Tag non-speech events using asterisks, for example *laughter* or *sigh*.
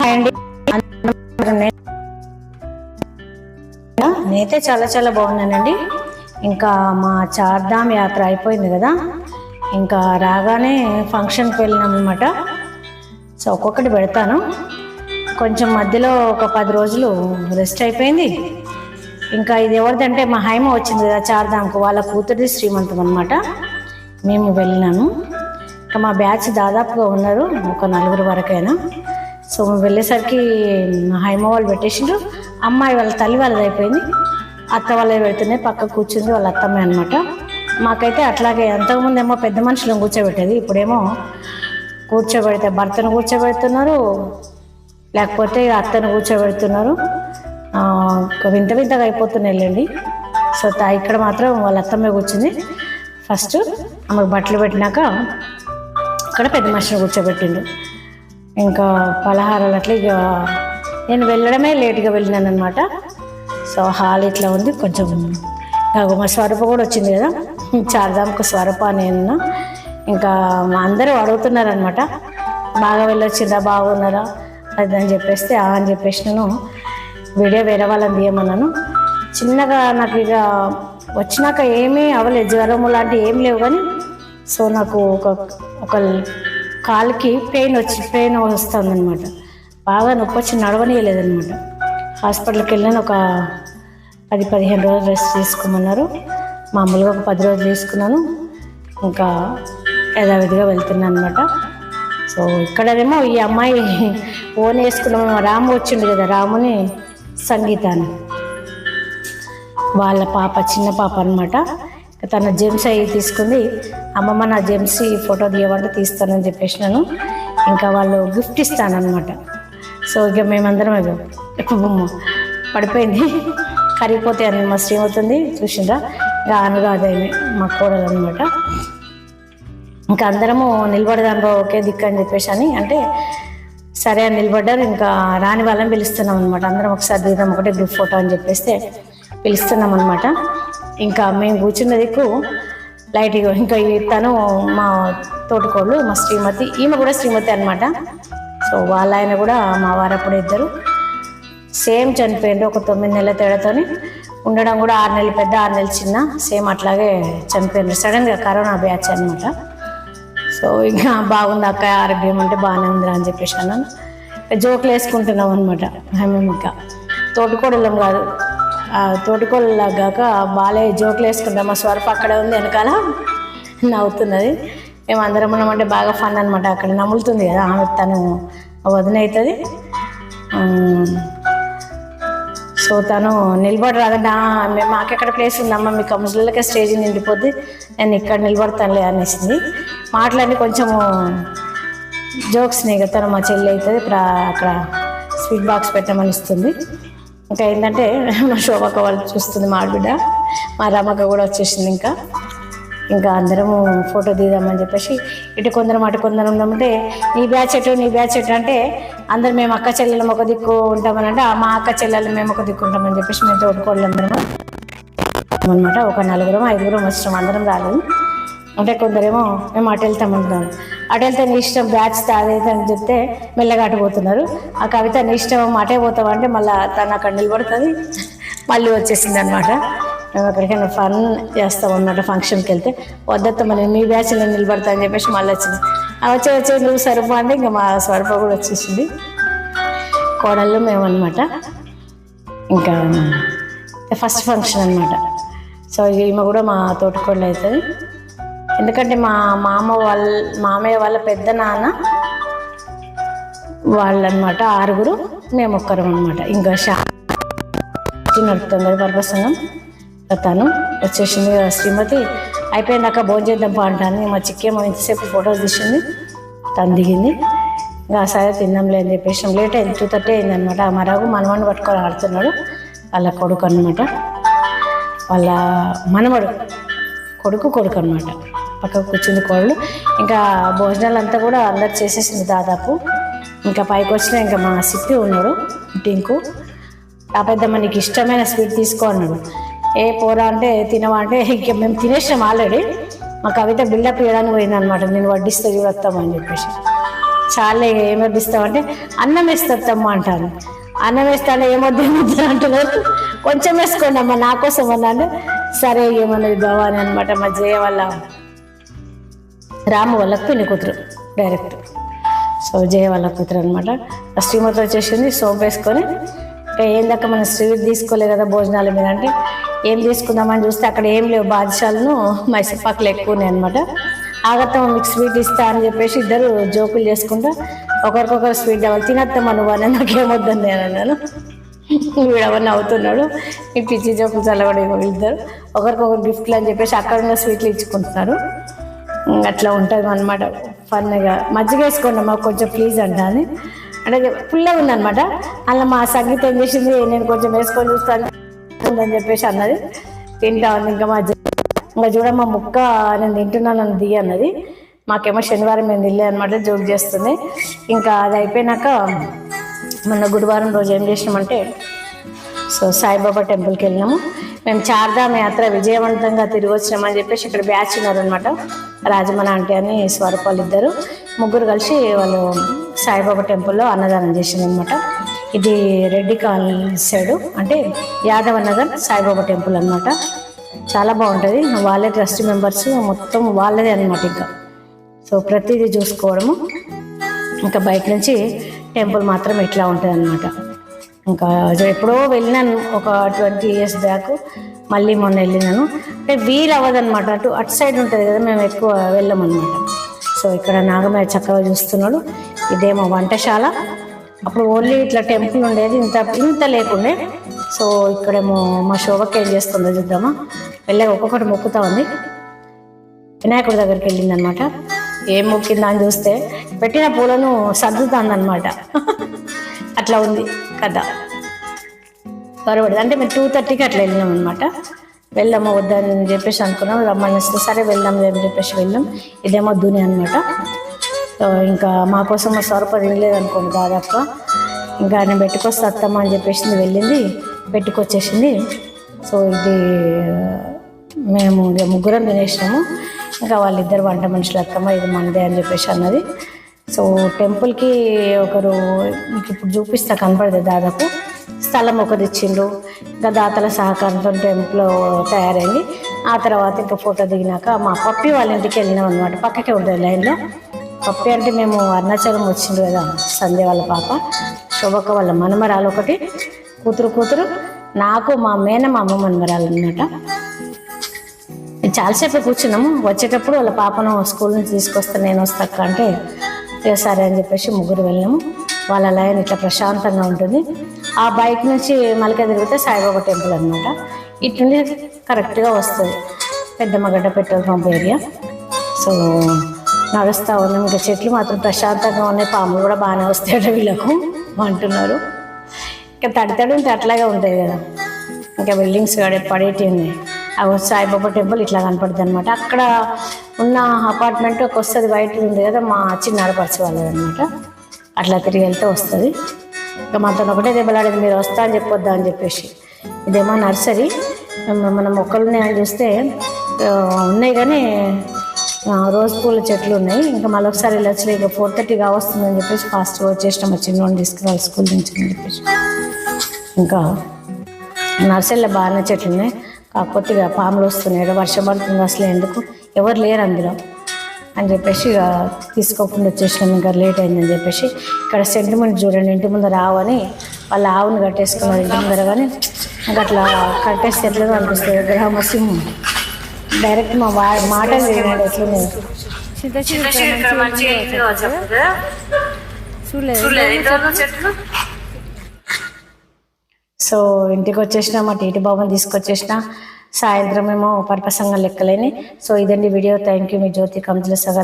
Hi అండి నేనైతే చాలా చాలా బాగున్నానండి. ఇంకా మా చార్ధామ్ యాత్ర అయిపోయింది కదా. ఇంకా రాగానే ఫంక్షన్కి వెళ్ళినాం అనమాట సో ఒక్కొక్కటి పెడతాను. కొంచెం మధ్యలో ఒక పది రోజులు రెస్ట్ అయిపోయింది. ఇంకా ఇది ఎవరిదంటే మా హైమ వచ్చింది కదా చార్ధామ్కు వాళ్ళ కూతురిది శ్రీమంతం అనమాట మేము వెళ్ళినాను ఇంకా మా బ్యాచ్ దాదాపుగా ఉన్నారు ఒక నలుగురు వరకైనా. సో మేము వెళ్ళేసరికి హైమ వాళ్ళు పెట్టేసిండ్రు. అమ్మాయి వాళ్ళ తల్లి వాళ్ళది అయిపోయింది. అత్త వాళ్ళే పెడుతున్నాయి పక్క కూర్చుంది వాళ్ళ అత్తమ్మే అనమాట మాకైతే అట్లాగే అంతకుముందు ఏమో పెద్ద మనుషులను కూర్చోబెట్టేది. ఇప్పుడేమో కూర్చోబెడితే భర్తను కూర్చోబెడుతున్నారు. లేకపోతే అత్తను కూర్చోబెడుతున్నారు. వింత వింతగా అయిపోతున్నాయి వెళ్ళండి సో ఇక్కడ మాత్రం వాళ్ళ అత్తమ్మే కూర్చుంది. ఫస్ట్ ఆమెకు బట్టలు పెట్టినాక ఇక్కడ పెద్ద మనిషిని కూర్చోబెట్టిండు ఇంకా పలహారాలు అట్లా ఇక నేను వెళ్ళడమే లేట్గా వెళ్ళినాను అనమాట సో హాల్ ఇట్లా ఉంది. కొంచెం నాకు మా స్వరూప కూడా వచ్చింది కదా. చార్దాంకు స్వరూప నేను ఇంకా మా అందరూ అడుగుతున్నారనమాట బాగా వెళ్ళొచ్చిందా బాగున్నారా? అది అని చెప్పేస్తే అని చెప్పేసి నేను వీడియో వేరే వాళ్ళని తీయమన్నాను. చిన్నగా నాకు ఇక వచ్చినాక ఏమీ అవ్వలేదు. జ్వరము లాంటివి ఏం లేవు కానీ సో నాకు ఒక ఒక కాలుకి పెయిన్ వచ్చి పెయిన్ వస్తుంది అనమాట బాగా నొప్పి వచ్చి నడవనీయలేదనమాట హాస్పిటల్కి వెళ్ళాను ఒక పది పదిహేను రోజులు రెస్ట్ తీసుకోమన్నారు. మామూలుగా ఒక పది రోజులు తీసుకున్నాను. ఇంకా యథావిధిగా వెళ్తున్నాను అనమాట సో ఇక్కడనేమో ఈ అమ్మాయి ఓన్ వేసుకున్నాము రాము వచ్చిండు కదా రాముని సంగీతాన్ని వాళ్ళ పాప చిన్న పాప అనమాట తన జెమ్స్ అవి తీసుకుంది. అమ్మమ్మ నా జెమ్స్ ఈ ఫోటో తీయమంటే తీస్తానని చెప్పేసినాను. ఇంకా వాళ్ళు గిఫ్ట్ ఇస్తానమాట సో ఇక మేమందరం ఇక బొమ్మ. పడిపోయింది. కరిగిపోతే అని మా శ్రీమతుంది చూసిందా ఇక అనురాధేమి మా కోడలు అనమాట ఇంకా అందరము నిలబడదాంట్లో ఒకే దిక్కు అని చెప్పేసి అని. అంటే సరే అని నిలబడ్డారు. ఇంకా రాని వాళ్ళని పిలుస్తున్నాం అనమాట అందరం ఒకసారి దిగుదాం ఒకటే గ్రూప్ ఫోటో అని చెప్పేస్తే పిలుస్తున్నాం అనమాట ఇంకా మేము కూర్చున్న దిక్కు లైట్గా ఇంకా ఈ తను మా తోటకోళ్ళు మా శ్రీమతి ఈమె కూడా శ్రీమతి అనమాట సో వాళ్ళ ఆయన కూడా మా వారప్పుడు ఇద్దరు. సేమ్ చనిపోయింది ఒక తొమ్మిది నెలల తేడాతోని. ఉండడం కూడా ఆరు నెలలు పెద్ద ఆరు నెలలు చిన్న. సేమ్ అట్లాగే చనిపోయింది సడన్గా కరోనా బ్యాచ్ అనమాట సో ఇంకా బాగుంది అక్క ఆరోగ్యం అంటే బాగానే ఉందిరా అని చెప్పేసి అన్నాను. జోకులు వేసుకుంటున్నాం అనమాట మేము ఇంకా తోటకూడలం కాదు. ఆ బాలే జోకులు వేసుకుంటాం మా స్వరపు అక్కడే ఉంది వెనకాల నవ్వుతున్నది. మేము అందరం ఉన్నామంటే బాగా ఫన్ అనమాట అక్కడ నములుతుంది కదా ఆమె తను వదిన అవుతుంది. సో తను నిలబడి రాదండి మేము మాకెక్కడ ప్లేస్ ఉందమ్మా? మీకు ముసలికే స్టేజ్ నిండిపోద్ది. నేను ఇక్కడ నిలబడతానులే అనేసింది. మాట్లాడి కొంచెము జోక్స్ ఇక తను మా చెల్లి అవుతుంది. అక్కడ స్వీట్ బాక్స్ పెట్టమని ఇస్తుంది. ఇంకా ఏంటంటే మా శోభక వాళ్ళు చూస్తుంది మా ఆడబిడ్డ. మా రమక్క కూడా వచ్చేసింది ఇంకా. ఇంకా అందరము ఫోటో తీద్దామని చెప్పేసి ఇటు కొందరం అటు కొందరం ఉన్నామంటే నీ బ్యాచ్ ఎటు నీ బ్యాచ్ ఎటు? అంటే అందరు మేము అక్క చెల్లెలం ఒక దిక్కు ఉంటామని అంటే మా అక్క చెల్లెలు మేము ఒక దిక్కు ఉంటామని చెప్పేసి మేము తోడుకోళ్ళు అందరం అనమాట ఒక నలుగురం ఐదుగురం వచ్చినాం అందరం రాలేదు. అంటే కొందరేమో మేము అటు వెళ్తామంటున్నాను అటు వెళ్తే నీ ఇష్టం బ్యాచ్ అదైతే అని చెప్తే మెల్లగా అటుపోతున్నారు ఆ కవిత నీ ఇష్టం అటే పోతామంటే అంటే మళ్ళీ తను అక్కడ నిలబడుతుంది. మళ్ళీ వచ్చేసింది అనమాట మేము ఎక్కడికైనా ఫన్ చేస్తాం అన్నమాట ఫంక్షన్కి వెళ్తే. వద్దత్త మరి మీ బ్యాచ్ నేను నిలబడతా అని చెప్పేసి మళ్ళీ వచ్చింది. ఆ వచ్చే వచ్చే నువ్వు సరుపు అంటే ఇంకా మా స్వరూప కూడా వచ్చేసింది. కోడళ్ళు మేము అనమాట ఇంకా ఫస్ట్ ఫంక్షన్ అనమాట సో ఈమె కూడా మా తోటికోళ్ళు అవుతుంది. ఎందుకంటే మా మామ వాళ్ళ మామయ్య వాళ్ళ పెద్ద నాన్న వాళ్ళనమాట ఆరుగురు మేము ఒక్కరం అనమాట ఇంకా షా నడుపుతుంది గర్భసంగం తను వచ్చేసింది శ్రీమతి. అయిపోయిందాక భోజనం చేద్దాం పా అంటాను మా చిక్కేమో ఇంతసేపు ఫొటోస్ తీసింది. తను దిగింది. ఇంకా సరే తిందాంలే అని చెప్పేసి లేట్ అయింది. టూ థర్టీ అయింది అనమాట ఆ మరగు మనవాడిని పట్టుకొని ఆడుతున్నాడు. వాళ్ళ కొడుకు అనమాట వాళ్ళ మనవడు కొడుకు కొడుకు అనమాట పక్కకు కూర్చుంది కోళ్ళు ఇంకా భోజనాలు అంతా కూడా అందరు చేసేసింది దాదాపు. ఇంకా పైకి వచ్చిన ఇంకా మా సిప్పి ఉన్నాడు టింకు. ఆ పెద్దమ్మ నీకు ఇష్టమైన స్వీట్ తీసుకో అన్నాడు. ఏ పోరా అంటే తినవా అంటే ఇంకా మేము తినేసాం ఆల్రెడీ. మా కవిత బిల్డప్ చేయడానికి పోయింది అనమాట నేను వడ్డిస్తే చూడొస్తామని చెప్పేసి. చాలే ఏం వడ్డిస్తామంటే అన్నం వేస్తామ్మా అంటాను. అన్నం వేస్తాను ఏమొద్దు ఏమొద్దు అంటున్నారు. కొంచెం వేసుకోండి అమ్మా నా కోసం అన్నాను. సరే ఏమన్నది భవాని అనమాట మా జయ వల్ల రాము వాళ్ళ పిన్ని కూతురు డైరెక్ట్ సో జయ వాళ్ళ కూతురు అనమాట శ్రీమతి వచ్చేసింది సోప్ వేసుకొని ఇంకా ఏందాక మనం స్వీట్ తీసుకోలే కదా భోజనాల మీద? అంటే ఏం తీసుకుందామని చూస్తే అక్కడ ఏం లేవు బాదుషాలను మైసూర్పాకులు ఎక్కువ ఉన్నాయి అనమాట ఆగత్తం మీకు స్వీట్ ఇస్తా అని చెప్పేసి ఇద్దరు జోకులు చేసుకుంటా ఒకరికొకరు స్వీట్ అవ్వాలి తినత్తమ్మా నువ్వు అని నాకేమొద్దని నేను అన్నాను. వీడవన్నీ అవుతున్నాడు ఈ పిచ్చి జోకులు చల్లబడి ఇద్దరు ఒకరికొకరు గిఫ్ట్లు అని చెప్పేసి అక్కడ ఉన్న స్వీట్లు ఇచ్చుకుంటున్నారు. అట్లా ఉంటుంది అనమాట ఫన్గా మజ్జిగ వేసుకోండి మాకు కొంచెం ప్లీజ్ అంట అని. అంటే పుల్లగా ఉందనమాట అలా మా సంగీతం ఏం చేసింది నేను కొంచెం వేసుకొని చూస్తాను అని చెప్పేసి అన్నది. తింటా ఉంది ఇంకా మా ఇంకా చూడమ్మా ముక్క నేను తింటున్నాను అని దిగి అన్నది. మాకేమో శనివారం మేము తిల్లే అనమాట జోక్ చేస్తుంది. ఇంకా అది అయిపోయినాక మొన్న గురువారం రోజు ఏం చేసినామంటే సో సాయిబాబా టెంపుల్కి వెళ్ళినాము. మేము చార్ధామ యాత్ర విజయవంతంగా తిరిగి వచ్చినామని చెప్పేసి ఇక్కడ బ్యాచ్ ఉన్నారనమాట రాజమణ ఆంటీ అని స్వరూపాలు ఇద్దరు. ముగ్గురు కలిసి వాళ్ళు సాయిబాబా టెంపుల్లో అన్నదానం చేసిందనమాట ఇది రెడ్డి కాలనీ సైడు. అంటే యాదవ నగర్ సాయిబాబా టెంపుల్ అనమాట చాలా బాగుంటుంది. వాళ్ళే ట్రస్ట్ మెంబర్స్ మొత్తం వాళ్ళదే అనమాట ఇంకా. సో ప్రతిదీ చూసుకోవడము. ఇంకా బయట నుంచి టెంపుల్ మాత్రం ఇట్లా ఉంటుంది అనమాట ఇంకా ఎప్పుడో వెళ్ళినాను ఒక ట్వంటీ ఇయర్స్ బ్యాక్. మళ్ళీ మొన్న వెళ్ళినాను. అంటే వీలు అవ్వదన్నమాట. అటు అటు సైడ్ ఉంటుంది కదా మేము ఎక్కువ వెళ్ళామన్నమాట. సో ఇక్కడ నాగమయ్య చక్కగా చూస్తున్నాడు. ఇదేమో వంటశాల. అప్పుడు ఓన్లీ ఇట్లా టెంపుల్ ఉండేది. ఇంత ఇంత లేకుండే. సో ఇక్కడేమో మా శోభకి ఏం చేస్తుందో చూద్దామా. వెళ్ళాక ఒక్కొక్కటి మొక్కుతా ఉంది. వినాయకుడి దగ్గరికి వెళ్ళిందనమాట ఏం మొక్కిందా అని చూస్తే పెట్టిన పూలను సర్దుతాందనమాట *laughs* అట్లా ఉంది. కథ. పొరబడి అంటే మేము టూ థర్టీకి అట్లా వెళ్ళినాం అనమాట వెళ్ళాము వద్దని చెప్పేసి అనుకున్నాం. రమ్మని సరే వెళ్దాం అని చెప్పేసి వెళ్ళాం. ఇదేమో దుని అనమాట ఇంకా మా కోసం మా తినలేదు అనుకోండి దాదాపు ఇంకా ఆయన పెట్టుకొస్తే అత్తమ్మ అని చెప్పేసి వెళ్ళింది. పెట్టుకొచ్చేసింది. సో ఇది మేము ముగ్గురం తినేసినాము. ఇంకా వాళ్ళిద్దరు వంట మనుషులు అత్తమ్మ ఇది మనదే అని చెప్పేసి అన్నది. సో టెంపుల్కి ఒకరు మీకు ఇప్పుడు చూపిస్తా కనపడదు దాదాపు. స్థలం ఒకటి ఇచ్చిండ్రు ఇంకా దాతల సహకారంతో టెంపుల్ తయారైంది. ఆ తర్వాత ఇంకా ఫోటో దిగినాక మా పప్పి వాళ్ళ ఇంటికి వెళ్ళినాం అనమాట పక్కకే ఉంటుంది లైన్లో. పప్పి అంటే మేము అరుణాచలం వచ్చిండు కదా సంధ్య వాళ్ళ పాప. శోభక్క వాళ్ళ మనమరాలు ఒకటి. కూతురు కూతురు. నాకు మా మేన మా అమ్మ మనమరాలు అనమాట చాలాసేపు కూర్చున్నాము. వచ్చేటప్పుడు వాళ్ళ పాపను స్కూల్ నుంచి తీసుకొస్తే నేను వస్తాక అంటే సరే అని చెప్పేసి ముగ్గురు వెళ్ళాము. వాళ్ళ లైన్ ఇట్లా ప్రశాంతంగా ఉంటుంది. ఆ బైక్ నుంచి మలక తిరిగితే సాయిబాబా టెంపుల్ అనమాట ఇటు కరెక్ట్గా వస్తుంది. Peddammagadda petrol pump area. So నడుస్తూ ఉన్నాం. ఇంకా చెట్లు మాత్రం ప్రశాంతంగా ఉన్నాయి. పాములు కూడా బాగానే వస్తాయట వీళ్ళకు *laughs* అంటున్నారు. ఇంకా తడి తడి ఉంటే అట్లాగే ఉంటాయి కదా. ఇంకా బిల్డింగ్స్ కూడా పడేటి ఉన్నాయి. అవి సాయిబాబా టెంపుల్ ఇట్లా కనపడుతుంది అనమాట అక్కడ ఉన్న అపార్ట్మెంట్ ఒక వస్తుంది బయట ఉంది కదా మా చిన్న ఆడపడిచే వాళ్ళది అనమాట అట్లా తిరిగి వెళ్తే వస్తుంది. ఇంకా మాతో ఒకటే దెబ్బలాడేది మీరు వస్తా అని చెప్పొద్దా అని చెప్పేసి. ఇదేమో నర్సరీ. మన- మొక్కలు ఉన్నాయని చూస్తే ఉన్నాయి కానీ రోజ్ పూల చెట్లు ఉన్నాయి. ఇంకా మళ్ళీ ఒకసారి వెళ్ళొచ్చు ఇక ఫోర్ థర్టీ వస్తుందని చెప్పేసి ఫాస్ట్గా వచ్చేసినాం మా చిన్నవాడిని తీసుకురావాలి స్కూల్ నుంచి అని చెప్పేసి. ఇంకా నర్సరీలో బాగానే చెట్లు ఉన్నాయి. కాకపోతే ఇక పాములు వస్తున్నాయి వర్షం పడుతుంది అసలు ఎందుకు? ఎవరు లేరు అందులో. అని చెప్పేసి ఇక తీసుకోకుండా వచ్చేసినాం. ఇంకా లేట్ అయిందని చెప్పేసి ఇక్కడ సెంటిమెంట్ చూడండి ఇంటి ముందర ఆవు అని వాళ్ళ ఆవుని కట్టేసుకున్నారు ఇంటి ముందర. కానీ ఇంకా అట్లా కట్టేస్తే ఎట్లా అనిపిస్తుంది. గ్రహమసింహం డైరెక్ట్ మా వా మాటలు వినండి ఎట్లున్నాయి సో ఇంటికి వచ్చేసిన మా టీటీ బాబుని తీసుకొచ్చేసిన. సాయంత్రం ఏమో పర్పసంగా లెక్కలేని సో ఇదండి వీడియో. థ్యాంక్ యూ మీ జ్యోతి. కంజల సగర్.